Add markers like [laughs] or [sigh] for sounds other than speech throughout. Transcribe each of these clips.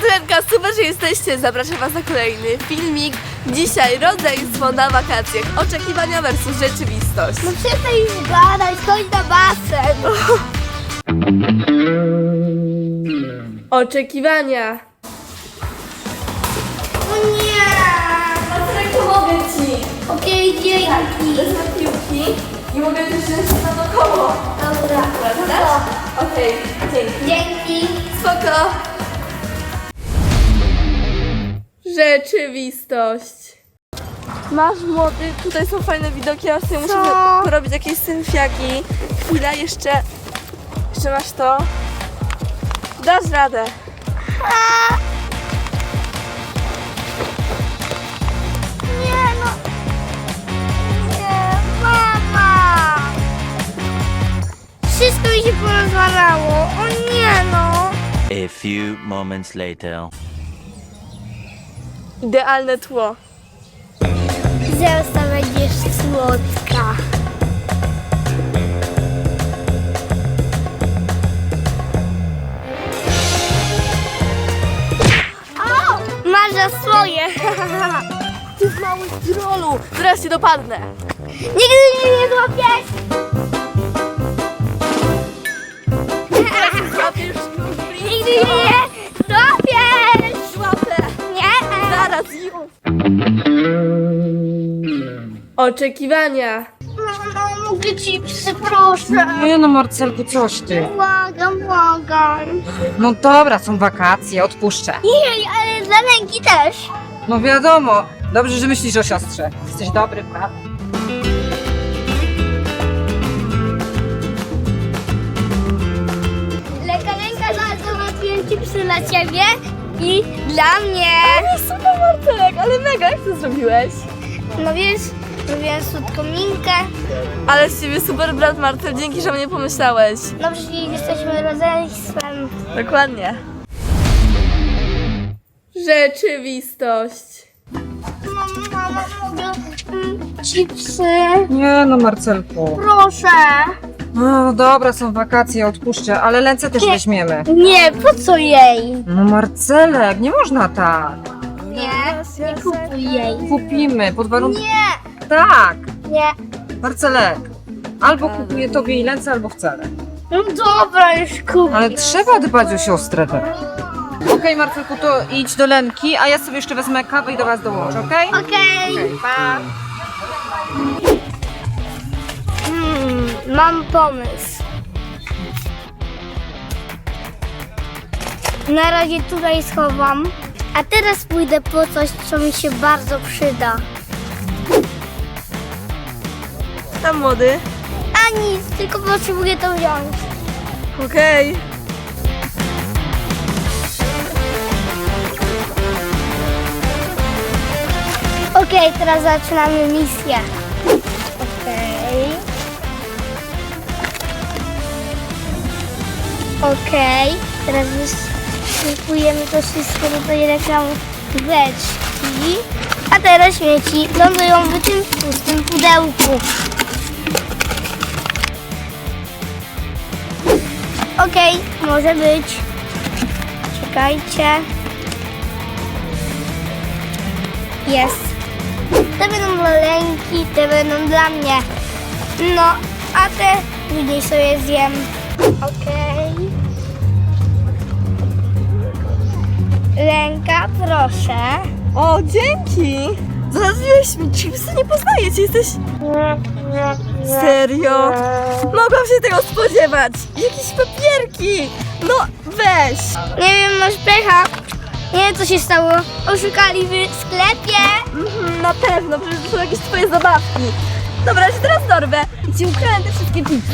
Tylenka, super, że jesteście. Zapraszam Was na kolejny filmik. Dzisiaj rodzeństwo na wakacjach. Oczekiwania versus rzeczywistość. No przestań już gadać, chodź na basen. Oczekiwania. O nie. Marcelek, pomogę Ci. Okej, dzięki. Wezmę piłki i mogę też wziąć się naokoło. Dobra. Prawda? Okej, dzięki. Dzięki. Spoko. Rzeczywistość. Masz młody, tutaj są fajne widoki, a sobie musimy porobić jakieś selfiaki. Chwila, jeszcze, jeszcze masz to. Dasz radę. Nie no. Nie, mama. Wszystko mi się porozwalało. O nie no. A few moments later. Idealne tło. Zelsa będziesz słodka. O! Masz za swoje. [laughs] Ty mały trolu! Zaraz cię dopadnę. Nigdy mnie nie złapiesz. Złapiesz Oczekiwania. Mamo, mogę chipsy, proszę. Nie no Marcelku, coś ty. Błagam, błagam. No dobra, są wakacje, odpuszczę. Jej, ale dla ręki też. No wiadomo, dobrze, że myślisz o siostrze. Jesteś dobry, prawda? Lekarenka załatwiłem chipsy dla ciebie i dla mnie. Ale super Marcelek, ale mega, jak to zrobiłeś? No wiesz, zrobiłem słodką minkę. Ale z ciebie super brat Marcel, dzięki, że mnie pomyślałeś. No przecież jesteśmy rodzeństwem. Dokładnie. Rzeczywistość. Mama, mogę mm, chipsy? Nie no Marcelku. Proszę. No dobra, są wakacje, odpuszczę, ale lęce też Nie. weźmiemy. Nie, po co jej? No Marcelek, nie można tak. Nie, nie kupuj jej. Kupimy, pod warunkiem... Nie, Tak, nie. Marcelek. Albo kupuję tobie i lęce, albo wcale. No dobra, już kupię. Ale trzeba dbać o siostrę teraz. Okej Marcelku, to idź do Lenki, a ja sobie jeszcze wezmę kawę i do was dołożę, okej? Okej. Pa. Hmm, mam pomysł. Na razie tutaj schowam, a teraz pójdę po coś, co mi się bardzo przyda. Tam młody. A nic, tylko potrzebuję to wziąć. Okej. Okej, teraz zaczynamy misję. Okej. Okej, teraz wysypujemy to wszystko do tej reklamóweczki. A teraz śmieci lądują w tym pustym pudełku. Okej, może być. Czekajcie. Jest. Te będą dla Lenki, te będą dla mnie. No, a te później sobie zjem. Okej. Lenka, proszę. O, dzięki. Załatwiłeś mi chipsy, nie poznaję cię, jesteś... Serio? Mogłam się tego spodziewać. Jakieś papierki. No, weź. Nie wiem, masz pecha. Nie wiem, co się stało. Oszukali w sklepie. Mhm, na pewno, przecież to są jakieś twoje zabawki. Dobra, ja się teraz dorwę i ci ukradę te wszystkie chipsy.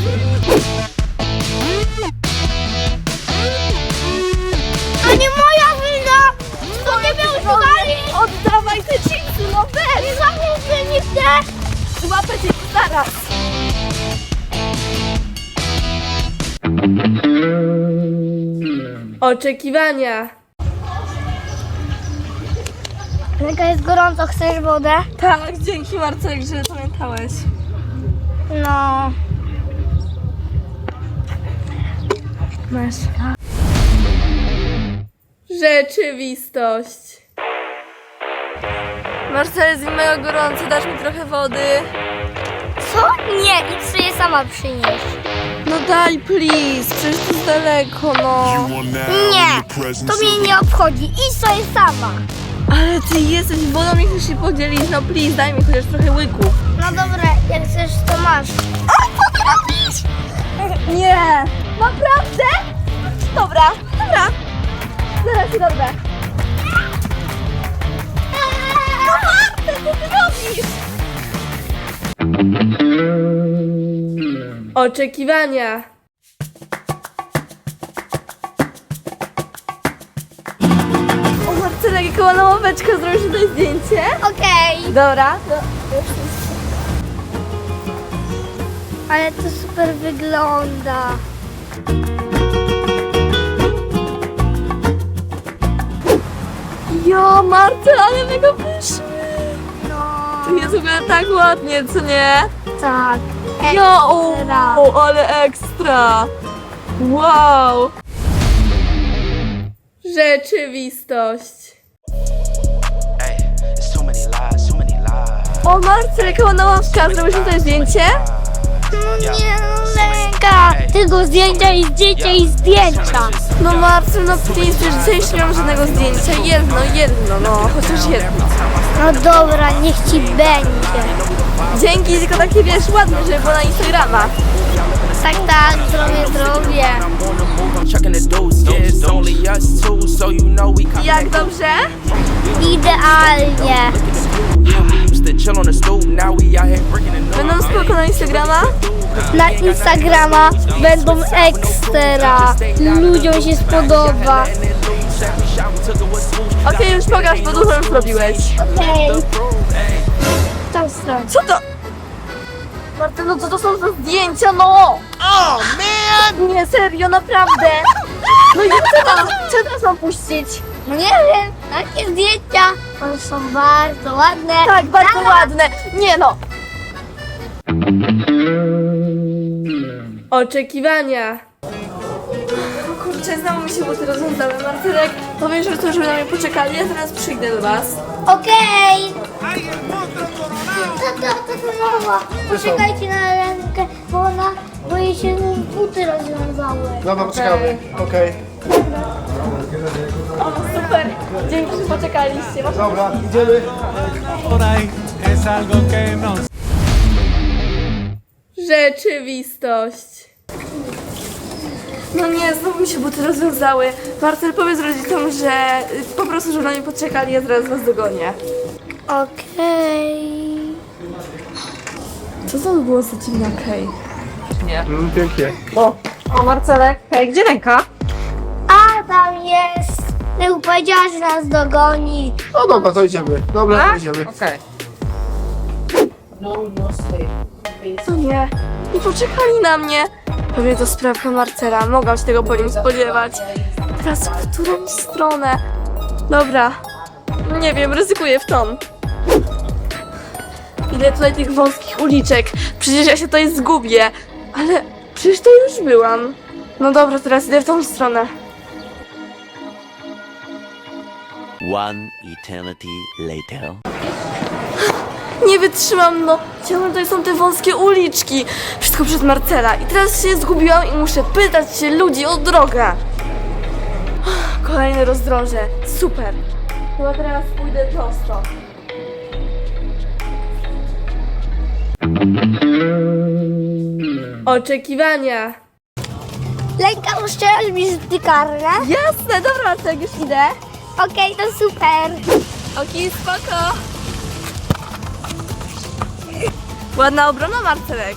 To nie moja wina. To nie oszukali. Oddawaj te chipsy, no weź. Nie złapię mnie chcę. Złapę cię zaraz. Oczekiwania. Lenka jest gorąco, chcesz wodę? Tak, dzięki Marcelek, że pamiętałeś. No. Masz. Rzeczywistość. Marcel, jest mi mega gorąco, dasz mi trochę wody? Co? Nie, idź sobie sama przynieść. No daj, please, przecież to jest daleko, no. Nie, to mnie nie obchodzi. Idź sobie sama. Ale ty jesteś wodą, nie chcesz się podzielić, no please, daj mi chociaż trochę łyków. No dobra, jak chcesz, to masz. O, co ty robisz? Nie! Naprawdę? Dobra, dobra. Zaraz dobra. Oczekiwania. O Marcelek, jaka ładna ławeczka, zrobisz tutaj zdjęcie? Okej, Dobra. Ale to super wygląda. Jo, Marcel, ale mega pyszny. Tu jest w ogóle tak ładnie, co nie? tak. Jo, o, Ekstra. o, ale ekstra. Wow. Rzeczywistość. Hey, it's too many lies, too many lies. O, Marcel, jaka ładna ławka. Zrobisz tutaj zdjęcie? No nie, Tylko zdjęcia i zdjęcia i zdjęcia. No Marcel, no please, przecież nie mam żadnego zdjęcia. Jedno, jedno, no, chociaż jedno. No dobra, niech ci będzie. Dzięki, tylko takie wiesz, ładne, żeby było na Instagrama. Tak, tak, zrobię, zrobię. Jak dobrze? Idealnie. Chill on the stoop, now we out here breaking the news. Będą spoko na Instagrama? Na Instagrama będą ekstra. Ludziom się spodoba. Okej, już pokaż, bo dużo już robiłeś. Okej. Stronę. Co to? Marta, no co to są za zdjęcia, no? Oh, man! Nie, serio, naprawdę. No i co teraz, co teraz mam puścić? No nie wiem, takie zdjęcia. One są bardzo ładne. Tak, bardzo ładne. Nie no. Oczekiwania. Kurczę, znowu mi się buty rozwiązały. Martyrek, powiesz, że to, żeby na mnie poczekali, ja teraz przyjdę do was. Okej. Tata, tata, mama, poczekajcie na rękę, bo ona bo jej się buty rozwiązały. Dobra, poczekamy. Okej. O, super. Dzięki, że poczekaliście. Dobra, idziemy. no Rzeczywistość. No nie, znowu mi się buty rozwiązały. Marcel, powiedz rodzicom, że y, po prostu, żeby na mnie poczekali, ja zaraz was dogonię. Okej. Co to było za dziwna okej? Mm, pięknie. O, o Marcelek. Hej, gdzie ręka? A tam jest. Tył powiedziała, że nas dogoni. No dobra, to idziemy. Dobra, to idziemy. Okej. Co nie? Nie poczekali na mnie. Pewnie to sprawka Marcela. Mogłam się tego po nim spodziewać. Teraz w którą stronę? Dobra. Nie wiem, ryzykuję w tą. Ile tutaj tych wąskich uliczek. Przecież ja się tutaj zgubię. Ale przecież to już byłam. No dobra, teraz idę w tą stronę. One eternity later. Nie wytrzymam, no. Ciągle tutaj są te wąskie uliczki. Wszystko przez Marcela. I teraz się zgubiłam i muszę pytać się ludzi o drogę. Kolejne rozdroże. Super. Chyba teraz pójdę prosto. Oczekiwania. Lęka, uszczelasz mi rzuty karne? Jasne, dobra, Marcelek, już idę. Okej, to super. Okej, spoko. Ładna obrona, Marcelek.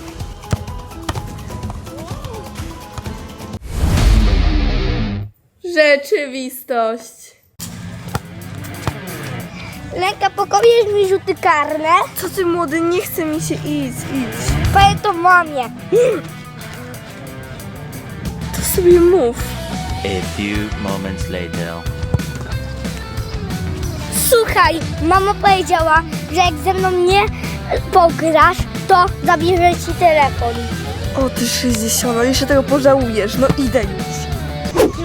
Rzeczywistość. Lęka, pokopiesz mi rzuty karne? Co ty młody, nie chce mi się iść, idź. Powiem to mamie. To sobie mów. A few moments later. Słuchaj, mama powiedziała, że jak ze mną nie pograsz, to zabierze ci telefon. O ty 60, jeszcze tego pożałujesz, no idę już.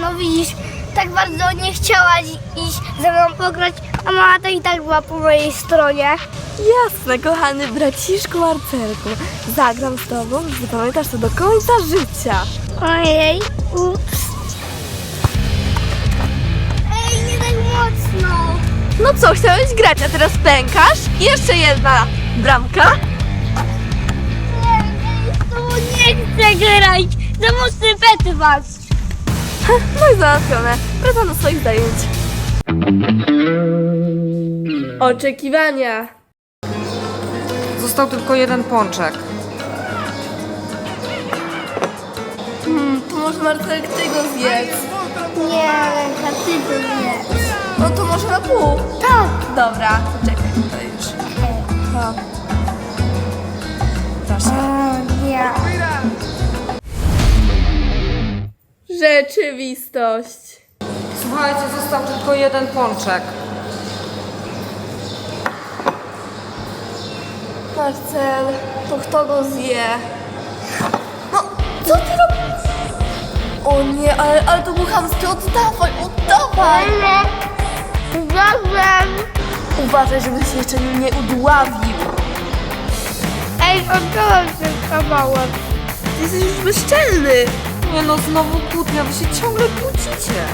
No widzisz, tak bardzo nie chciałaś iść ze mną pograć, a mama to i tak była po mojej stronie. Jasne, kochany braciszku Marcelku. Zagram z tobą, zapamiętasz to do końca życia. Ojej, ups. No co, chciałeś grać, a teraz pękasz? I jeszcze jedna bramka. Nie, to nie chcę grać. Za mocny pety was. No i załatwione. Wracam do swoich zajęć. Oczekiwania. Został tylko jeden pączek. Hmm, to może Marcelek ty go zjedz. Nie, Lenka, ty to nie. No to może na pół. Tak. Dobra, czekaj tutaj już. No. Proszę. O, nie. Rzeczywistość. Słuchajcie, został tylko jeden pączek. Marcel, to kto go zje? No, co ty robisz? O nie, ale, ale to był chamskie, oddawaj, oddawaj! Uważam. Uważaj, żebyś się jeszcze nie udławił. Ej, oddałam się kawałek. Ty jesteś już bezczelny. Nie no, znowu kłótnia, wy się ciągle kłócicie.